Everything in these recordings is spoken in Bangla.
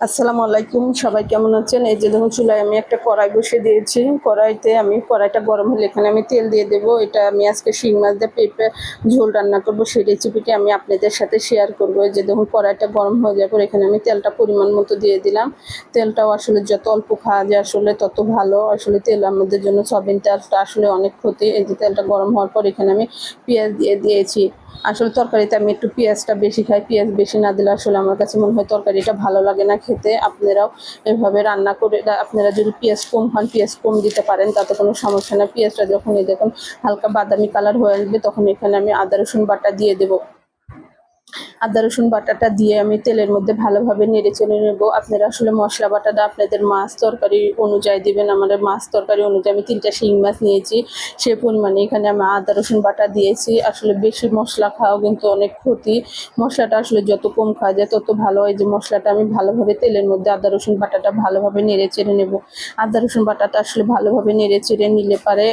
আসসালামু আলাইকুম, সবাই কেমন আছেন? এই যে দেখুন, চুলায় আমি একটা কড়াই বসিয়ে দিয়েছি। কড়াইতে আমি, কড়াইটা গরম হলে এখানে আমি তেল দিয়ে দেবো। এটা আমি আজকে শিং মাছ দিয়ে পেঁপে ঝোল রান্না করব। সেই রেসিপিটি আমি আপনাদের সাথে শেয়ার করব। এই যে দেখুন, কড়াইটা গরম হয়ে যাওয়ার পর এখানে আমি তেলটা পরিমাণ মতো দিয়ে দিলাম। তেলটাও আসলে যত অল্প খাওয়া যায় আসলে তত ভালো। আসলে তেল আমাদের জন্য সয়াবিন তেলটা আসলে অনেক ক্ষতি। এই যে তেলটা গরম হওয়ার পর এখানে আমি পেঁয়াজ দিয়ে দিয়েছি। আসলে তরকারিতে আমি একটু পেঁয়াজটা বেশি খাই, পেঁয়াজ বেশি না দিলে আসলে আমার কাছে মনে হয় তরকারিটা ভালো লাগে না খেতে। আপনারাও এভাবে রান্না করে আপনারা যদি পেঁয়াজ কম খান, পেঁয়াজ কম দিতে পারেন, তাতে কোনো সমস্যা না। পেঁয়াজটা যখন এই দেখুন হালকা বাদামি কালার হয়ে আসবে, তখন এখানে আমি আদা, রসুন বাটা দিয়ে দেবো। আদা, রসুন বাটাটা দিয়ে আমি তেলের মধ্যে ভালোভাবে নেড়ে চেড়ে নেব। আপনারা আসলে মশলা বাটাটা আপনাদের মাছ তরকারি অনুযায়ী দিবেন। আমাদের মাছ তরকারি অনুযায়ী আমি তিনটা শিং মাছ নিয়েছি। সে পরিমাণে এখানে আমি আদা, রসুন বাটা দিয়েছি। আসলে বেশি মশলা খাওয়া কিন্তু অনেক ক্ষতি। মশলাটা আসলে যত কম খাওয়া যায়, তত ভালো হয়। যে মশলাটা আমি ভালোভাবে তেলের মধ্যে আদা, রসুন বাটাটা ভালোভাবে নেড়ে চেড়ে নেব। আদা, রসুন বাটাটা আসলে ভালোভাবে নেড়ে চেড়ে নিলে পারে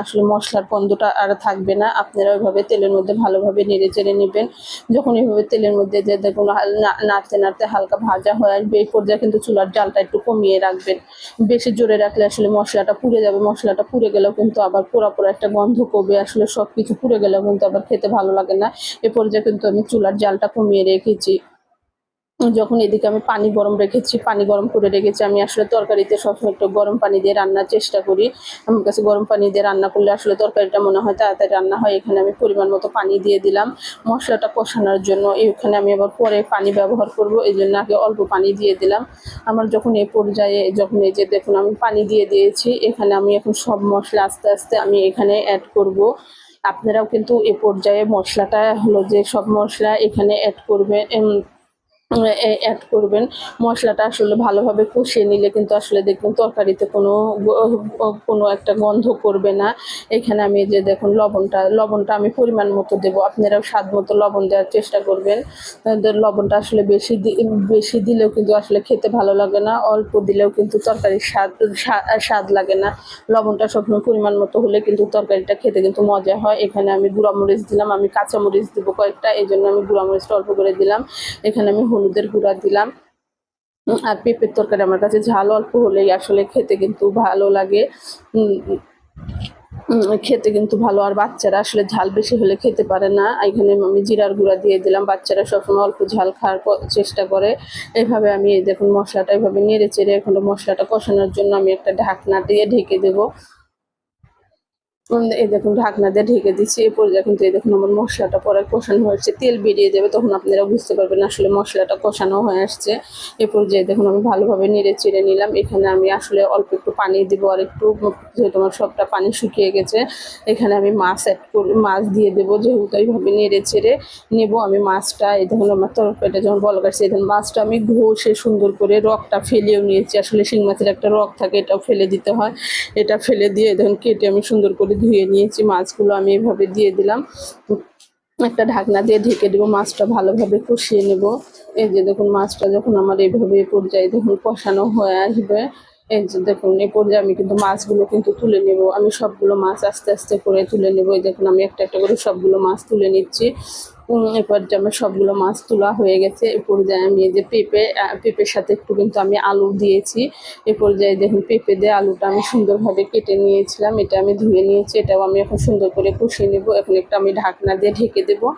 আসলে মশলার গন্ধটা আর থাকবে না। আপনারা ওইভাবে তেলের মধ্যে ভালোভাবে নেড়ে চেড়ে নেবেন। যখন এইভাবে তেলের মধ্যে যে দেখুন নাড়তে নাড়তে হালকা ভাজা হয়ে আসবে। এই পর্যায়ে কিন্তু চুলার জালটা একটু কমিয়ে রাখবেন। বেশি জোরে রাখলে আসলে মশলাটা পুড়ে যাবে। মশলাটা পুড়ে গেলেও কিন্তু আবার পোড়া পোড়া একটা গন্ধ করবে আসলে সব কিছু পুড়ে গেলেও কিন্তু আবার খেতে ভালো লাগে না। এ পর্যায়ে কিন্তু আমি চুলার জালটা কমিয়ে রেখেছি। যখন এদিকে আমি পানি গরম রেখেছি, পানি গরম করে রেখেছি, আমি আসলে তরকারিতে সবসময় একটু গরম পানি দিয়ে রান্নার চেষ্টা করি। আমার কাছে গরম পানি দিয়ে রান্না করলে আসলে তরকারিটা মনে হয় তাড়াতাড়ি রান্না হয়, এখানে আমি পরিমাণ মতো পানি দিয়ে দিলাম। মশলাটা কষানোর জন্য এখানে আমি আবার পরে পানি ব্যবহার করব, এই জন্য আগে অল্প পানি দিয়ে দিলাম। আমার যখন এই পর্যায়ে যখন এই যে দেখুন, আমি পানি দিয়ে দিয়েছি, এখানে আমি এখন সব মশলা আস্তে আস্তে আমি এখানে অ্যাড করব। আপনারাও কিন্তু এ পর্যায়ে মশলাটা হলো যে সব মশলা এখানে অ্যাড করবেন অ্যাড করবেন। মশলাটা আসলে ভালোভাবে কষিয়ে নিলে কিন্তু আসলে দেখবেন তরকারিতে কোনো কোনো একটা গন্ধ করবে না। এখানে আমি যে দেখুন লবণটা লবণটা আমি পরিমাণ মতো দেবো। আপনারাও স্বাদ মতো লবণ দেওয়ার চেষ্টা করবেন। লবণটা আসলে বেশি বেশি দিলেও কিন্তু আসলে খেতে ভালো লাগে না। অল্প দিলেও কিন্তু তরকারির স্বাদ, স্বা- স্বাদ লাগে না। লবণটা সবসময় পরিমাণ মতো হলে কিন্তু তরকারিটা খেতে কিন্তু মজা হয়। এখানে আমি গুঁড়ামরিচ দিলাম। আমি কাঁচামরিচ দেবো কয়েকটা। এই জন্য আমি গুঁড়ামরিচটা অল্প করে দিলাম। এখানে আমি হলুদের গুঁড়া দিলাম। আর পেঁপের তরকারি আমার কাছে ঝাল অল্প হলেই আসলে খেতে কিন্তু ভালো লাগে। খেতে কিন্তু ভালো। আর বাচ্চারা আসলে ঝাল বেশি হলে খেতে পারে না। এখানে আমি জিরার গুঁড়া দিয়ে দিলাম। বাচ্চারা সবসময় অল্প ঝাল খাওয়ার চেষ্টা করে। এইভাবে আমি এই দেখুন মশলাটা এভাবে নেড়ে চেড়ে এখন মশলাটা কষানোর জন্য আমি একটা ঢাকনা দিয়ে ঢেকে দেবো। এই দেখুন, ঢাকনা দিয়ে ঢেকে দিচ্ছি। এই পর্যায়ে কিন্তু এই দেখুন, আমার মশলাটা পরে কষানো হয়েছে তেল বেরিয়ে যাবে, তখন আপনারা বুঝতে পারবেন আসলে মশলাটা কষানো হয়ে আসছে। এই পর্যায়ে দেখুন, আমি ভালোভাবে নেড়ে চেড়ে নিলাম। এখানে আমি আসলে অল্প একটু পানি দেবো, আর একটু, যেহেতু আমার সবটা পানি শুকিয়ে গেছে, এখানে আমি মাছ অ্যাড করি, মাছ দিয়ে দেবো। যেহেতু এইভাবে নেড়ে চেড়ে নেব, আমি মাছটা, এই দেখুন, আমার তরকারিটা যখন বল কাটছে, এই দেখুন, মাছটা আমি ঘষে সুন্দর করে রকটা ফেলেও নিয়েছি। আসলে শিং মাছের একটা রক থাকে, এটাও ফেলে দিতে হয়। এটা ফেলে দিয়ে দেখুন, কেটে আমি সুন্দর করে ধুয়ে নিয়েছি, মাছগুলো আমি এভাবে দিয়ে দিলাম। একটা ঢাকনা দিয়ে ঢেকে দেবো, মাছটা ভালোভাবে কষিয়ে নেব। এই যে দেখুন, মাছটা যখন আমার এইভাবে পর্যায়ে দেখুন কষানো হয়ে আসবে, এই যে দেখুন এই পর্যায়ে আমি কিন্তু মাছগুলো কিন্তু তুলে নেব। আমি সবগুলো মাছ আস্তে আস্তে করে তুলে নেব। এই দেখুন, আমি একটা একটা করে সবগুলো মাছ তুলে নিচ্ছি। উম, এই পর্যায়ে আমার সবগুলো মাছ তোলা হয়ে গেছে এই পর্যায়ে আমি এই যে পেঁপে পেঁপের সাথে একটু কিন্তু আমি আলু দিয়েছি। এই পর্যায়ে দেখুন পেঁপে দিয়ে আলুটা আমি সুন্দরভাবে কেটে নিয়েছিলাম এটা আমি ধুয়ে নিয়েছি এটাও আমি এখন সুন্দর করে কষিয়ে নেব। এখন একটা আমি ঢাকনা দিয়ে ঢেকে দেবো।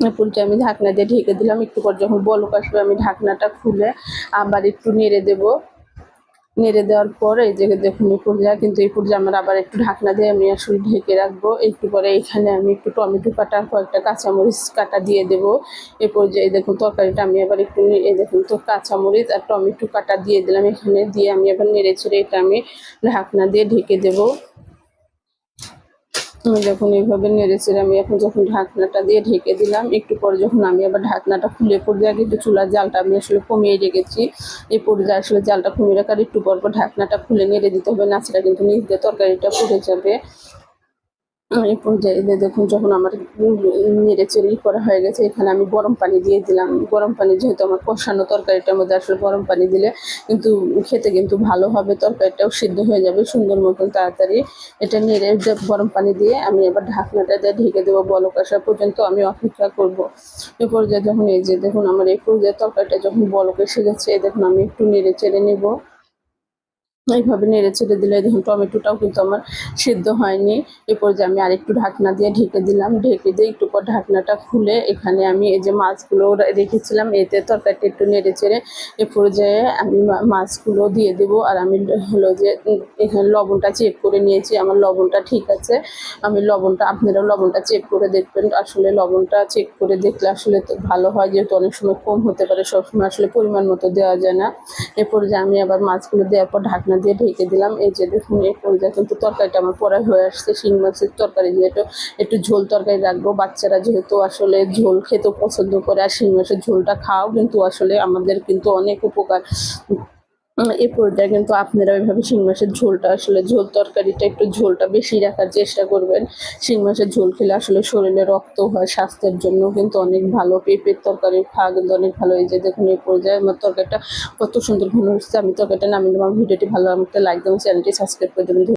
পর্যায়ে আমি ঢাকনা দিয়ে ঢেকে দিলাম একটু পর যখন বলক আসবে আমি ঢাকনাটা খুলে আবার একটু নেড়ে দেবো। নেড়ে দেওয়ার পর এই যে দেখুন এই পর্যায়ে কিন্তু এই পর্যায়ে আমার আবার একটু ঢাকনা দিয়ে আমি আসলে ঢেকে রাখব। একটু পরে এখানে আমি একটু টমেটো কাটা, কয়েকটা কাঁচামরিচ কাটা দিয়ে দেবো। এই পর্যায়ে দেখুন তরকারিটা আমি আবার একটু, এই দেখুন তো কাঁচামরিচ আর টমেটো কাটা দিয়ে দিলাম এখানে, দিয়ে আমি আবার নেড়ে চেড়ে এটা আমি ঢাকনা দিয়ে ঢেকে দেবো। আমি যখন এইভাবে নেড়েছিলাম আমি এখন যখন ঢাকনাটা দিয়ে ঢেকে দিলাম, একটু পরে যখন আমি আবার ঢাকনাটা খুলে পড়ে আগে একটু চুলার জালটা আমি আসলে কমিয়ে রেখেছি। এই পর্যায়ে আসলে জালটা কমিয়ে রাখার একটু পর পর ঢাকনাটা খুলে নেড়ে দিতে হবে নাচটা কিন্তু নিচ দিয়ে তরকারিটা পুড়ে যাবে। এই পর্যায়ে যে দেখুন যখন আমার নেড়ে চেড়ে করা হয়ে গেছে, এখানে আমি গরম পানি দিয়ে দিলাম। গরম পানি যেহেতু আমার কষানো তরকারিটার মধ্যে আসলে গরম পানি দিলে কিন্তু খেতে কিন্তু ভালো হবে, তরকারিটাও সিদ্ধ হয়ে যাবে সুন্দর মতন তাড়াতাড়ি। এটা নেড়ে গরম পানি দিয়ে আমি এবার ঢাকনাটা দিয়ে ঢেকে দেবো, বলক আসা পর্যন্ত আমি অপেক্ষা করব। এ পর্যায়ে যখন এই যে দেখুন আমার এই পর্যায়ে তরকারিটা যখন বলক এসে গেছে, দেখুন আমি একটু নেড়ে চেড়ে নেব। এইভাবে নেড়ে চেড়ে দিলে দেখুন টমেটোটাও কিন্তু আমার সিদ্ধ হয়নি। এরপর যে আমি আরেকটু ঢাকনা দিয়ে ঢেকে দিলাম। ঢেকে দিয়ে একটু পর ঢাকনাটা খুলে এখানে আমি এই যে মাছগুলো রেখেছিলাম, এতে তরকারিটা একটু নেড়ে চেড়ে এ পর্যায়ে আমি মাছগুলো দিয়ে দেবো। আর আমি হলো যে এখানে লবণটা চেক করে নিয়েছি। আমার লবণটা ঠিক আছে। আমি লবণটা, আপনারাও লবণটা চেক করে দেখবেন। আসলে লবণটা চেক করে দেখলে আসলে তো ভালো হয়, যেহেতু অনেক সময় কম হতে পারে, সবসময় আসলে পরিমাণ মতো দেওয়া যায় না। এরপর যে আমি আবার মাছগুলো দেওয়ার পর ঢাকনা দিয়ে ঢেকে দিলাম। এই যে দেখুন, এরপর যে কিন্তু তরকারিটা আমার পরে হয়ে আসছে, শিং মাছের তরকারি যেহেতু একটু ঝোল তরকারি রাখব। বাচ্চারা যেহেতু আসলে ঝোল খেতেও পছন্দ করে, আর শিং মাছের ঝোলটা খাও কিন্তু আসলে আমাদের কিন্তু অনেক উপকার। এই পর্যায়ে কিন্তু আপনারা ওইভাবে শিং মাছের ঝোলটা আসলে ঝোল তরকারিটা একটু ঝোলটা বেশি রাখার চেষ্টা করবেন। শিং মাছের ঝোল খেলে আসলে শরীরে রক্ত হয়, স্বাস্থ্যের জন্য কিন্তু অনেক ভালো, পেঁপের তরকারি খা কিন্তু অনেক ভালো। এই যে দেখুন, এই পর্যায়ে আমার তরকারিটা কত সুন্দর ঘন হচ্ছে আমি তরকারিটা নামিয়ে আমার ভিডিওটি ভালো আমাকে লাইক দেবেন, চ্যানেলটি সাবস্ক্রাইব করে দেবেন।